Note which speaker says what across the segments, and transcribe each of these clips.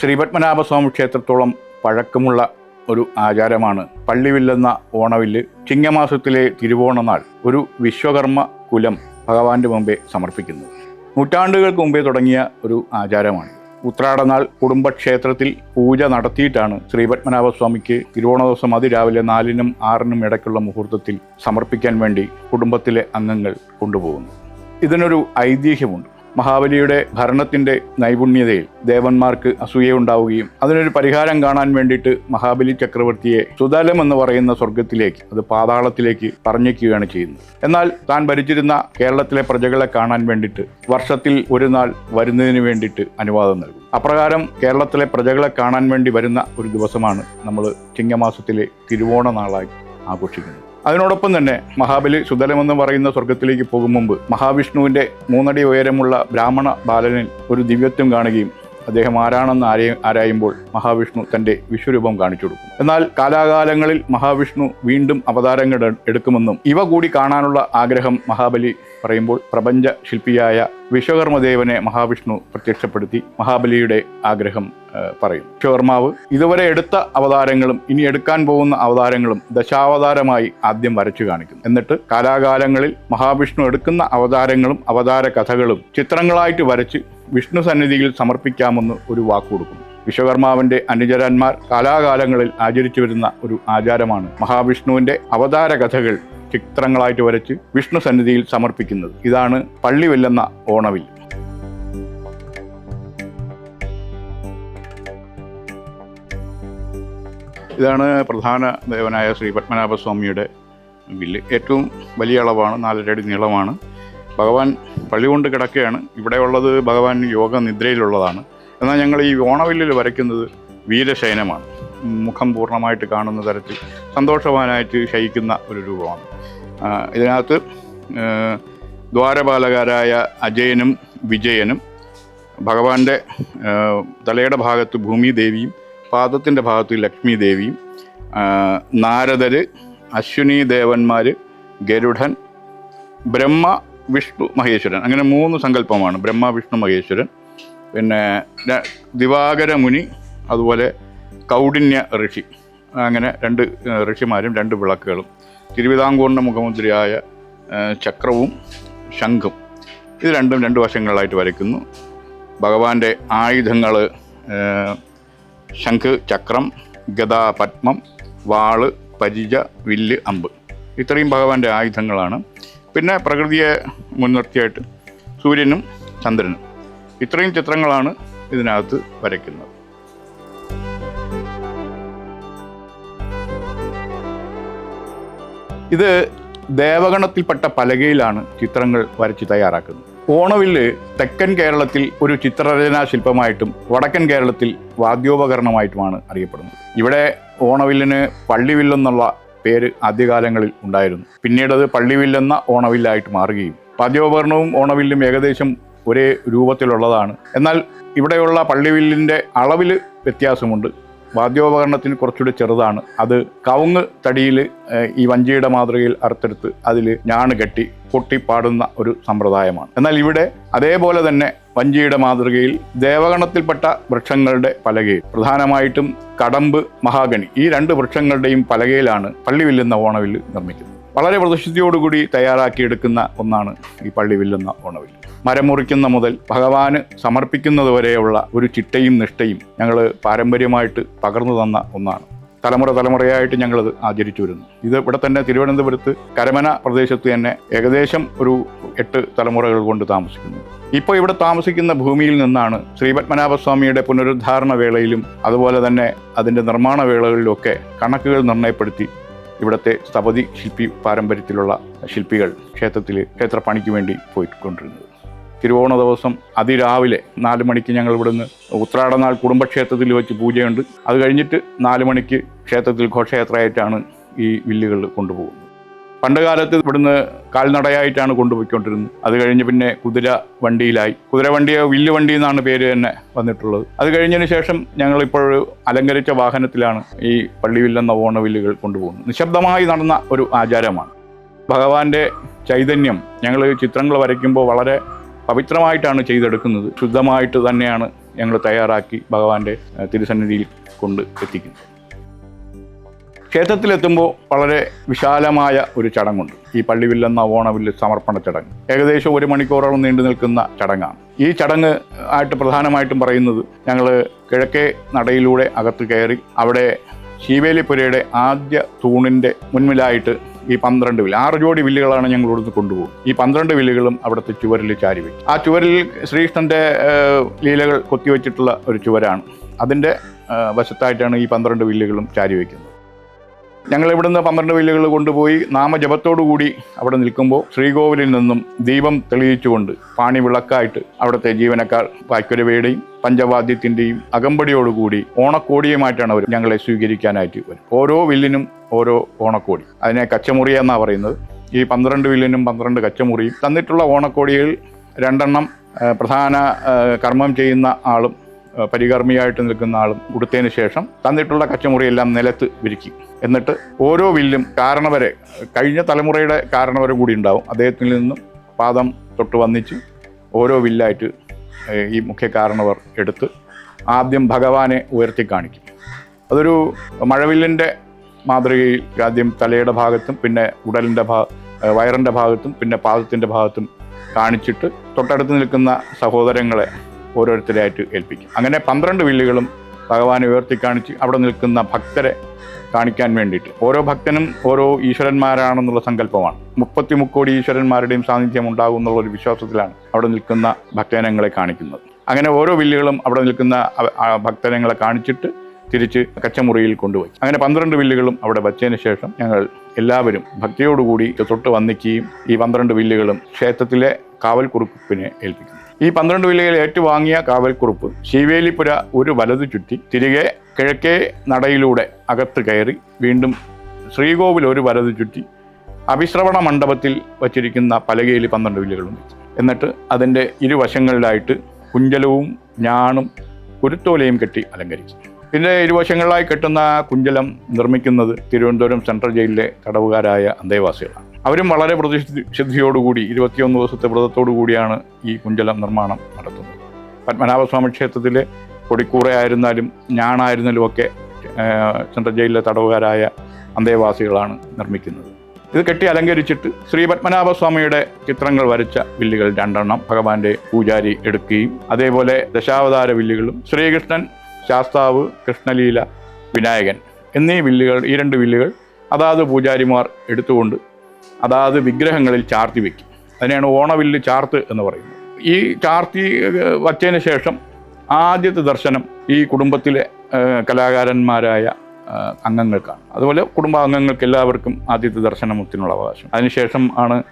Speaker 1: ശ്രീപത്മനാഭസ്വാമി ക്ഷേത്രത്തോളം പഴക്കമുള്ള ഒരു ആചാരമാണ്. പള്ളിവില്ലെന്ന ഓണവില്ല് ചിങ്ങമാസത്തിലെ തിരുവോണനാൾ ഒരു വിശ്വകർമ്മ കുലം ഭഗവാന്റെ മുമ്പേ സമർപ്പിക്കുന്നു. നൂറ്റാണ്ടുകൾക്ക് മുമ്പേ തുടങ്ങിയ ഒരു ആചാരമാണ്. ഉത്രാടനാൾ കുടുംബക്ഷേത്രത്തിൽ പൂജ നടത്തിയിട്ടാണ് ശ്രീപത്മനാഭസ്വാമിക്ക് തിരുവോണ ദിവസം അതിരാവിലെ നാലിനും ആറിനും ഇടയ്ക്കുള്ള മുഹൂർത്തത്തിൽ സമർപ്പിക്കാൻ വേണ്ടി കുടുംബത്തിലെ അംഗങ്ങൾ കൊണ്ടുപോകുന്നു. ഇതിനൊരു ഐതിഹ്യമുണ്ട്. മഹാബലിയുടെ ഭരണത്തിന്റെ നൈപുണ്യതയിൽ ദേവന്മാർക്ക് അസൂയയുണ്ടാവുകയും അതിനൊരു പരിഹാരം കാണാൻ വേണ്ടിയിട്ട് മഹാബലി ചക്രവർത്തിയെ സുതലം എന്ന് പറയുന്ന സ്വർഗത്തിലേക്ക് അത് പാതാളത്തിലേക്ക് പറഞ്ഞിരിക്കുകയാണ് ചെയ്യുന്നത്. എന്നാൽ താൻ ഭരിച്ചിരുന്ന കേരളത്തിലെ പ്രജകളെ കാണാൻ വേണ്ടിയിട്ട് വർഷത്തിൽ ഒരു നാൾ വരുന്നതിന് വേണ്ടിയിട്ട് അനുവാദം നൽകും അപ്രകാരം കേരളത്തിലെ പ്രജകളെ കാണാൻ വേണ്ടി വരുന്ന ഒരു ദിവസമാണ് നമ്മൾ ചിങ്ങമാസത്തിലെ തിരുവോണ നാളായി ആഘോഷിക്കുന്നത്. അതിനോടൊപ്പം തന്നെ മഹാബലി സുതലമെന്ന് പറയുന്ന സ്വർഗത്തിലേക്ക് പോകും മുമ്പ് മഹാവിഷ്ണുവിന്റെ മൂന്നടി ഉയരമുള്ള ബ്രാഹ്മണ ബാലനിൽ ഒരു ദിവ്യത്വം കാണുകയും അദ്ദേഹം ആരാണെന്ന് ആരെ ആരായുമ്പോൾ മഹാവിഷ്ണു തന്റെ വിശ്വരൂപം കാണിച്ചു കൊടുക്കും. എന്നാൽ കാലാകാലങ്ങളിൽ മഹാവിഷ്ണു വീണ്ടും അവതാരങ്ങൾ എടുക്കുമെന്നും ഇവ കൂടി കാണാനുള്ള ആഗ്രഹം മഹാബലി പറയുമ്പോൾ പ്രപഞ്ച ശില്പിയായ വിശ്വകർമ്മദേവനെ മഹാവിഷ്ണു പ്രത്യക്ഷപ്പെടുത്തി മഹാബലിയുടെ ആഗ്രഹം പറയും. വിശ്വകർമാവ് ഇതുവരെ എടുത്ത അവതാരങ്ങളും ഇനി എടുക്കാൻ പോകുന്ന അവതാരങ്ങളും ദശാവതാരമായി ആദ്യം വരച്ചു കാണിക്കുന്നു. എന്നിട്ട് കാലാകാലങ്ങളിൽ മഹാവിഷ്ണു എടുക്കുന്ന അവതാരങ്ങളും അവതാര കഥകളും ചിത്രങ്ങളായിട്ട് വരച്ച് വിഷ്ണു സന്നിധിയിൽ സമർപ്പിക്കാമെന്ന് ഒരു വാക്ക് കൊടുക്കുന്നു. വിശ്വകർമാവിന്റെ അനുചരന്മാർ കാലാകാലങ്ങളിൽ ആചരിച്ചു വരുന്ന ഒരു ആചാരമാണ് മഹാവിഷ്ണുവിന്റെ അവതാര കഥകൾ ചിത്രങ്ങളായിട്ട് വരച്ച് വിഷ്ണു സന്നിധിയിൽ സമർപ്പിക്കുന്നത്. ഇതാണ് പള്ളിവില്ലെന്ന ഓണവിൽ ഇതാണ് പ്രധാന ദേവനായ ശ്രീ പത്മനാഭസ്വാമിയുടെ വില്ല്. ഏറ്റവും വലിയ അളവാണ് നാലരടി നീളമാണ്. ഭഗവാൻ പള്ളി കൊണ്ട് കിടക്കുകയാണ് ഇവിടെ ഉള്ളത് ഭഗവാൻ യോഗ നിദ്രയിലുള്ളതാണ് എന്നാൽ ഞങ്ങൾ ഈ ഓണവില്ലിൽ വരയ്ക്കുന്നത് വീരശയനമാണ്. മുഖം പൂർണമായിട്ട് കാണുന്ന തരത്തിൽ സന്തോഷവാനായിട്ട് ശയിക്കുന്ന ഒരു രൂപമാണ്. ഇതിനകത്ത് ദ്വാരപാലകാരായ അജയനും വിജയനും ഭഗവാന്റെ തലയുടെ ഭാഗത്ത് ഭൂമിദേവിയും പാദത്തിന്റെ ഭാഗത്ത് ലക്ഷ്മി ദേവിയും നാരദർ അശ്വിനി ദേവന്മാർ ഗരുഡൻ ബ്രഹ്മ വിഷ്ണു മഹേശ്വരൻ. അങ്ങനെ മൂന്ന് സങ്കല്പമാണ് ബ്രഹ്മ വിഷ്ണു മഹേശ്വരൻ പിന്നെ ദിവാകര മുനി അതുപോലെ കൗഡിന്യ ഋഷി. അങ്ങനെ രണ്ട് ഋഷിമാരും രണ്ട് വിളക്കുകളും. തിരുവിതാംകൂറിന്റെ മുഖമുദ്രയായ ചക്രവും ശംഖും. ഇത് രണ്ടും രണ്ട് വശങ്ങളിലായിട്ട് വരയ്ക്കുന്നു. ഭഗവാന്റെ ആയുധങ്ങൾ ശംഖ് ചക്രം ഗദാ പത്മം വാൾ പരിച വില്ല് അമ്പ്. ഇത്രയും ഭഗവാന്റെ ആയുധങ്ങളാണ്. പിന്നെ പ്രകൃതിയെ മുൻനിർത്തിയായിട്ട് സൂര്യനും ചന്ദ്രനും. ഇത്രയും ചിത്രങ്ങളാണ് ഇതിനകത്ത് വരയ്ക്കുന്നത്. ഇത് ദേവഗണത്തിൽപ്പെട്ട പലകയിലാണ് ചിത്രങ്ങൾ വരച്ച് തയ്യാറാക്കുന്നത്. ഓണവില്ല് തെക്കൻ കേരളത്തിൽ ഒരു ചിത്രരചനാ ശില്പമായിട്ടും വടക്കൻ കേരളത്തിൽ വാദ്യോപകരണമായിട്ടുമാണ് അറിയപ്പെടുന്നത്. ഇവിടെ ഓണവില്ലിന് പള്ളിവില്ലെന്നുള്ള പേര് ആദ്യകാലങ്ങളിൽ ഉണ്ടായിരുന്നു. പിന്നീട് അത് പള്ളിവില്ലെന്ന ഓണവില്ലായിട്ട് മാറുകയും വാദ്യോപകരണവും ഓണവില്ലും ഏകദേശം ഒരേ രൂപത്തിലുള്ളതാണ്. എന്നാൽ ഇവിടെയുള്ള പള്ളിവില്ലിന്റെ അളവിൽ വ്യത്യാസമുണ്ട്. വാദ്യോപകരണത്തിന് കുറച്ചുകൂടി ചെറുതാണ്. അത് കവുങ്ങ് തടിയിൽ ഈ വഞ്ചിയുടെ മാതൃകയിൽ അറുത്തെടുത്ത് അതിൽ ഞാണ് കെട്ടി കൊട്ടിപ്പാടുന്ന ഒരു സമ്പ്രദായമാണ്. എന്നാൽ ഇവിടെ അതേപോലെ തന്നെ വഞ്ചിയുടെ മാതൃകയിൽ ദേവഗണത്തിൽപ്പെട്ട വൃക്ഷങ്ങളുടെ പലകയിൽ പ്രധാനമായിട്ടും കടമ്പ് മഹാഗണി ഈ രണ്ട് വൃക്ഷങ്ങളുടെയും പലകയിലാണ് പള്ളിവില്ലെന്ന ഓണവില്ല് നിർമ്മിക്കുന്നത്. വളരെ പ്രതിഷ്ഠയോടുകൂടി തയ്യാറാക്കിയെടുക്കുന്ന ഒന്നാണ് ഈ പള്ളിവില്ലെന്ന ഓണവില്ല്. മരം മുറിക്കുന്ന മുതൽ ഭഗവാന് സമർപ്പിക്കുന്നത് വരെയുള്ള ഒരു ചിട്ടയും നിഷ്ഠയും ഞങ്ങൾ പാരമ്പര്യമായിട്ട് പകർന്നു തന്ന ഒന്നാണ്. തലമുറ തലമുറയായിട്ട് ഞങ്ങളത് ആചരിച്ചു വരുന്നു. ഇത് ഇവിടെ തന്നെ തിരുവനന്തപുരത്ത് കരമന പ്രദേശത്ത് തന്നെ ഏകദേശം ഒരു എട്ട് തലമുറകൾ കൊണ്ട് താമസിക്കുന്നു. ഇപ്പോൾ ഇവിടെ താമസിക്കുന്ന ഭൂമിയിൽ നിന്നാണ് ശ്രീപത്മനാഭസ്വാമിയുടെ പുനരുദ്ധാരണ വേളയിലും അതുപോലെ തന്നെ അതിന്റെ നിർമ്മാണ വേളകളിലുമൊക്കെ കണക്കുകൾ നിർണയപ്പെടുത്തി ഇവിടുത്തെ സ്ഥപതി ശില്പി പാരമ്പര്യത്തിലുള്ള ശില്പികൾ ക്ഷേത്രത്തിൽ ക്ഷേത്രപ്പണിക്ക് വേണ്ടി പോയിക്കൊണ്ടിരുന്നത്. തിരുവോണ ദിവസം അതിരാവിലെ നാല് മണിക്ക് ഞങ്ങൾ ഇവിടുന്ന് ഉത്രാടനാൾ കുടുംബക്ഷേത്രത്തിൽ വെച്ച് പൂജയുണ്ട്. അത് കഴിഞ്ഞിട്ട് നാല് മണിക്ക് ക്ഷേത്രത്തിൽ ഘോഷയാത്രയായിട്ടാണ് ഈ വില്ലുകൾ കൊണ്ടുപോകുന്നത്. പണ്ട് കാലത്ത് ഇവിടുന്ന് കാൽനടയായിട്ടാണ് കൊണ്ടുപോയിക്കൊണ്ടിരുന്നത്. അത് കഴിഞ്ഞ് പിന്നെ കുതിര വണ്ടിയിലായി. കുതിര വണ്ടിയോ വില്ല് വണ്ടി എന്നാണ് പേര് തന്നെ വന്നിട്ടുള്ളത്. അത് കഴിഞ്ഞതിന് ശേഷം ഞങ്ങളിപ്പോൾ അലങ്കരിച്ച വാഹനത്തിലാണ് ഈ പള്ളിവില്ലെന്ന ഓണവില്ലുകൾ കൊണ്ടുപോകുന്നത്. നിശബ്ദമായി നടന്ന ഒരു ആചാരമാണ്. ഭഗവാന്റെ ചൈതന്യം ഞങ്ങൾ ചിത്രങ്ങൾ വരയ്ക്കുമ്പോൾ വളരെ പവിത്രമായിട്ടാണ് ചെയ്തെടുക്കുന്നത്. ശുദ്ധമായിട്ട് തന്നെയാണ് ഞങ്ങൾ തയ്യാറാക്കി ഭഗവാന്റെ തിരുസന്നിധിയിൽ കൊണ്ട് എത്തിക്കുന്നത്. ക്ഷേത്രത്തിലെത്തുമ്പോൾ വളരെ വിശാലമായ ഒരു ചടങ്ങുണ്ട്. ഈ പള്ളിവില്ലെന്ന ഓണവില്ല് സമർപ്പണ ചടങ്ങ്. ഏകദേശം ഒരു മണിക്കൂറോളം നീണ്ടു നിൽക്കുന്ന ചടങ്ങാണ്. ഈ ചടങ്ങ് ആയിട്ട് പ്രധാനമായിട്ടും പറയുന്നത് ഞങ്ങൾ കിഴക്കേ നടയിലൂടെ അകത്ത് കയറി അവിടെ ശീവേലിപ്പുരയുടെ ആദ്യ തൂണിന്റെ മുൻപിലായിട്ട് ഈ പന്ത്രണ്ട് വില്ല്. ആറ് ജോഡി വില്ലുകളാണ് ഞങ്ങൾ ഇവിടുന്ന് കൊണ്ടുപോകും. ഈ പന്ത്രണ്ട് വില്ലുകളും അവിടുത്തെ ചുവരിൽ ചാരി വയ്ക്കും ആ ചുവരിൽ ശ്രീകൃഷ്ണന്റെ ലീലകൾ കൊത്തിവെച്ചിട്ടുള്ള ഒരു ചുവരാണ്. അതിന്റെ വശത്തായിട്ടാണ് ഈ പന്ത്രണ്ട് വില്ലുകളും ചാരി വയ്ക്കുന്നത് ഞങ്ങൾ ഇവിടുന്ന് പന്ത്രണ്ട് വില്ലുകൾ കൊണ്ടുപോയി നാമജപത്തോടു കൂടി അവിടെ നിൽക്കുമ്പോൾ ശ്രീകോവിലിൽ നിന്നും ദീപം തെളിയിച്ചുകൊണ്ട് പാണി വിളക്കായിട്ട് അവിടുത്തെ ജീവനക്കാർ വായ്ക്കുരവയുടെയും പഞ്ചവാദ്യത്തിന്റെയും അകമ്പടിയോടുകൂടി ഓണക്കോടിയുമായിട്ടാണ് അവർ ഞങ്ങളെ സ്വീകരിക്കാനായിട്ട് വരും ഓരോ വില്ലിനും ഓരോ ഓണക്കോടി. അതിനെ കച്ചമുറി എന്നാണ് പറയുന്നത്. ഈ പന്ത്രണ്ട് വില്ലിനും പന്ത്രണ്ട് കച്ചമുറിയും തന്നിട്ടുള്ള ഓണക്കോടിയിൽ രണ്ടെണ്ണം പ്രധാന കർമ്മം ചെയ്യുന്ന ആളും പരികർമ്മിയായിട്ട് നിൽക്കുന്ന ആളും കൊടുത്തതിന് ശേഷം തന്നിട്ടുള്ള കച്ചമുറിയെല്ലാം നിലത്ത് വിരിക്കും. എന്നിട്ട് ഓരോ വില്ലും കാരണവരെ കഴിഞ്ഞ തലമുറയുടെ കാരണവരെ കൂടി ഉണ്ടാവും. അദ്ദേഹത്തിൽ നിന്നും പാദം തൊട്ട് വന്നിച്ച് ഓരോ വില്ലായിട്ട് ഈ മുഖ്യ കാരണവർ എടുത്ത് ആദ്യം ഭഗവാനെ ഉയർത്തി കാണിക്കും. അതൊരു മഴവില്ലിന്റെ മാതൃകയിൽ ആദ്യം തലയുടെ ഭാഗത്തും പിന്നെ ഉടലിന്റെ ഭാ ഏഹ്, വയറിന്റെ ഭാഗത്തും പിന്നെ പാദത്തിന്റെ ഭാഗത്തും കാണിച്ചിട്ട് തൊട്ടടുത്ത് നിൽക്കുന്ന സഹോദരങ്ങളെ ഓരോരുത്തരായിട്ട് ഏൽപ്പിക്കും. അങ്ങനെ പന്ത്രണ്ട് വില്ലുകളും ഭഗവാനെ ഉയർത്തി കാണിച്ച് അവിടെ നിൽക്കുന്ന ഭക്തരെ കാണിക്കാൻ വേണ്ടിയിട്ട്. ഓരോ ഭക്തനും ഓരോ ഈശ്വരന്മാരാണെന്നുള്ള സങ്കല്പമാണ്. മുപ്പത്തി മുക്കോടി ഈശ്വരന്മാരുടെയും സാന്നിധ്യം ഉണ്ടാകും എന്നുള്ള ഒരു വിശ്വാസത്തിലാണ് അവിടെ നിൽക്കുന്ന ഭക്തജനങ്ങളെ കാണിക്കുന്നത്. അങ്ങനെ ഓരോ വില്ലുകളും അവിടെ നിൽക്കുന്ന ഭക്തജനങ്ങളെ കാണിച്ചിട്ട് തിരിച്ച് കച്ചമുറിയിൽ കൊണ്ടുപോയി. അങ്ങനെ പന്ത്രണ്ട് വില്ലുകളും അവിടെ വച്ചതിന് ശേഷം ഞങ്ങൾ എല്ലാവരും ഭക്തിയോടുകൂടി തൊട്ട് വന്നിക്കുകയും ഈ പന്ത്രണ്ട് വില്ലുകളും ക്ഷേത്രത്തിലെ കാവൽ കുറുപ്പിനെ ഏൽപ്പിക്കുന്നു. ഈ പന്ത്രണ്ട് വില്ലകളിൽ ഏറ്റുവാങ്ങിയ കാവൽക്കുറുപ്പ് ശിവേലിപ്പുര ഒരു വലതു ചുറ്റി തിരികെ കിഴക്കേ നടയിലൂടെ അകത്ത് കയറി വീണ്ടും ശ്രീകോവിൽ ഒരു വലതു ചുറ്റി അഭിശ്രവണ മണ്ഡപത്തിൽ വച്ചിരിക്കുന്ന പലകയിൽ പന്ത്രണ്ട് വില്ലുകളും വെച്ചു എന്നിട്ട് അതിന്റെ ഇരുവശങ്ങളിലായിട്ട് കുഞ്ചലവും ഞാണും കുരുത്തോലയും കെട്ടി അലങ്കരിച്ചു. പിന്നെ ഇരുവശങ്ങളിലായി കെട്ടുന്ന കുഞ്ചലം നിർമ്മിക്കുന്നത് തിരുവനന്തപുരം സെൻട്രൽ ജയിലിലെ തടവുകാരായ അന്തേവാസികളാണ്. അവരും വളരെ പ്രതിശുദ്ധിയോടുകൂടി ഇരുപത്തിയൊന്ന് ദിവസത്തെ വ്രതത്തോടു കൂടിയാണ് ഈ കുഞ്ചലം നിർമ്മാണം നടത്തുന്നത്. പത്മനാഭസ്വാമി ക്ഷേത്രത്തിലെ കൊടിക്കൂറയായിരുന്നാലും ഞാണായിരുന്നാലും ഒക്കെ ചന്ദ്രജയിലെ തടവുകാരായ അന്തേവാസികളാണ് നിർമ്മിക്കുന്നത്. ഇത് കെട്ടി അലങ്കരിച്ചിട്ട് ശ്രീ പത്മനാഭസ്വാമിയുടെ ചിത്രങ്ങൾ വരച്ച വില്ലുകൾ രണ്ടെണ്ണം ഭഗവാന്റെ പൂജാരി എടുക്കുകയും അതേപോലെ ദശാവതാര വില്ലുകളും ശ്രീകൃഷ്ണൻ ശാസ്താവ് കൃഷ്ണലീല വിനായകൻ എന്നീ വില്ലുകൾ ഈ രണ്ട് വില്ലുകൾ അതാത് പൂജാരിമാർ എടുത്തുകൊണ്ട് അതാത് വിഗ്രഹങ്ങളിൽ ചാർത്തി വയ്ക്കും അതിനെയാണ് ഓണവില്ല് ചാർത്ത് എന്ന് പറയുന്നത്. ഈ ചാർത്തി വച്ചതിന് ശേഷം ആദ്യത്തെ ദർശനം ഈ കുടുംബത്തിലെ കലാകാരന്മാരായ അംഗങ്ങൾക്കാണ്. അതുപോലെ കുടുംബാംഗങ്ങൾക്ക് എല്ലാവർക്കും ആദ്യത്തെ ദർശനത്തിനുള്ള അവകാശം. അതിനുശേഷം ആണ്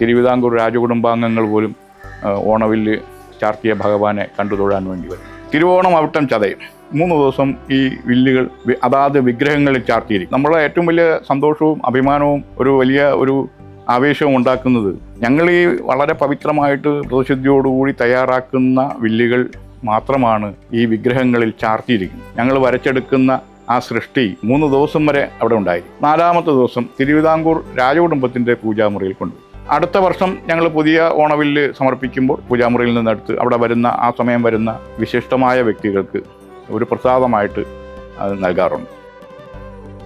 Speaker 1: തിരുവിതാംകൂർ രാജകുടുംബാംഗങ്ങൾ പോലും ഓണവില്ല് ചാർത്തിയ ഭഗവാനെ കണ്ടു തൊഴാൻ വേണ്ടി വരും തിരുവോണം അവിട്ടം ചതയം. മൂന്ന് ദിവസം ഈ വില്ലുകൾ അതാത് വിഗ്രഹങ്ങളിൽ ചാർത്തിയിരിക്കും. നമ്മളെ ഏറ്റവും വലിയ സന്തോഷവും അഭിമാനവും ഒരു വലിയ ഒരു ആവേശവും ഉണ്ടാക്കുന്നത് ഞങ്ങൾ ഈ വളരെ പവിത്രമായിട്ട് പ്രതിശുദ്ധിയോടുകൂടി തയ്യാറാക്കുന്ന വില്ലുകൾ മാത്രമാണ് ഈ വിഗ്രഹങ്ങളിൽ ചാർത്തിയിരിക്കുന്നത്. ഞങ്ങൾ വരച്ചെടുക്കുന്ന ആ സൃഷ്ടി മൂന്ന് ദിവസം വരെ അവിടെ ഉണ്ടായി നാലാമത്തെ ദിവസം തിരുവിതാംകൂർ രാജകുടുംബത്തിന്റെ പൂജാമുറിയിൽ കൊണ്ട് അടുത്ത വർഷം ഞങ്ങൾ പുതിയ ഓണവില്ല് സമർപ്പിക്കുമ്പോൾ പൂജാമുറിയിൽ നിന്നെടുത്ത് അവിടെ വരുന്ന ആ സമയം വരുന്ന വിശിഷ്ടമായ വ്യക്തികൾക്ക് ഒരു പ്രസാദമായിട്ട് അത് നൽകാറുണ്ട്.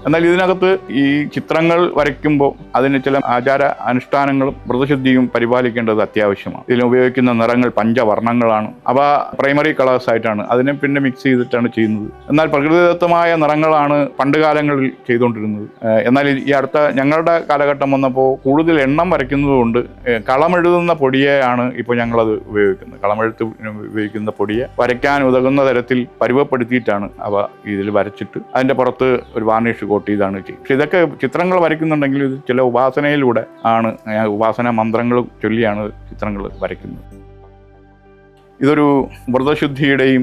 Speaker 1: എന്നാൽ ഇതിനകത്ത് ഈ ചിത്രങ്ങൾ വരയ്ക്കുമ്പോൾ അതിന് ചില ആചാര അനുഷ്ഠാനങ്ങളും വ്രതശുദ്ധിയും പരിപാലിക്കേണ്ടത് അത്യാവശ്യമാണ്. ഇതിൽ ഉപയോഗിക്കുന്ന നിറങ്ങൾ പഞ്ചവർണങ്ങളാണ്. അവ പ്രൈമറി കളേഴ്സ് ആയിട്ടാണ്. അതിനെ പിന്നെ മിക്സ് ചെയ്തിട്ടാണ് ചെയ്യുന്നത്. എന്നാൽ പ്രകൃതിദത്തമായ നിറങ്ങളാണ് പണ്ട് കാലങ്ങളിൽ ചെയ്തുകൊണ്ടിരുന്നത്. എന്നാൽ ഈ അടുത്ത ഞങ്ങളുടെ കാലഘട്ടം വന്നപ്പോൾ കൂടുതൽ എണ്ണം വരയ്ക്കുന്നതുകൊണ്ട് കളമെഴുതുന്ന പൊടിയെയാണ് ഇപ്പോൾ ഞങ്ങളത് ഉപയോഗിക്കുന്നത്. കളമെഴുത്ത് ഉപയോഗിക്കുന്ന പൊടിയെ വരയ്ക്കാൻ ഉതകുന്ന തരത്തിൽ പരുവപ്പെടുത്തിയിട്ടാണ് അവ ഇതിൽ വരച്ചിട്ട് അതിന്റെ പുറത്ത് ഒരു വാർണിഷ് കോട്ട് ചെയ്താണ് ചെയ്യും പക്ഷെ ഇതൊക്കെ ചിത്രങ്ങൾ വരയ്ക്കുന്നുണ്ടെങ്കിൽ ഇത് ചില ഉപാസനയിലൂടെ ആണ് ഉപാസന മന്ത്രങ്ങൾ ചൊല്ലിയാണ് ചിത്രങ്ങൾ വരയ്ക്കുന്നത്. ഇതൊരു വ്രതശുദ്ധിയുടെയും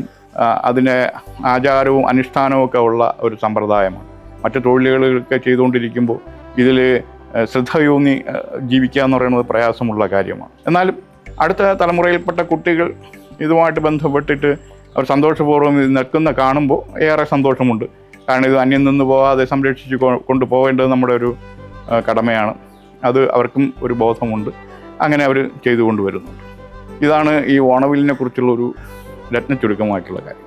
Speaker 1: അതിനെ ആചാരവും അനുഷ്ഠാനവും ഒക്കെ ഉള്ള ഒരു സമ്പ്രദായമാണ്. മറ്റു തൊഴിലുകളൊക്കെ ചെയ്തുകൊണ്ടിരിക്കുമ്പോൾ ഇതിൽ ശ്രദ്ധയൂന്നി ജീവിക്കുക എന്ന് പറയുന്നത് പ്രയാസമുള്ള കാര്യമാണ്. എന്നാലും അടുത്ത തലമുറയിൽപ്പെട്ട കുട്ടികൾ ഇതുമായിട്ട് ബന്ധപ്പെട്ടിട്ട് അവർ സന്തോഷപൂർവം നിൽക്കുന്ന കാണുമ്പോൾ ഏറെ സന്തോഷമുണ്ട്. കാരണം ഇത് അന്യം നിന്ന് പോവാതെ സംരക്ഷിച്ച് കൊണ്ടുപോകേണ്ടത് നമ്മുടെ ഒരു കടമയാണ്. അത് അവർക്കും ഒരു ബോധമുണ്ട്. അങ്ങനെ അവർ ചെയ്തു വരുന്നുണ്ട് ഇതാണ് ഈ ഓണവില്ലിനെ കുറിച്ചുള്ള ഒരു രത്ന ചുരുക്കമായിട്ടുള്ള കാര്യം.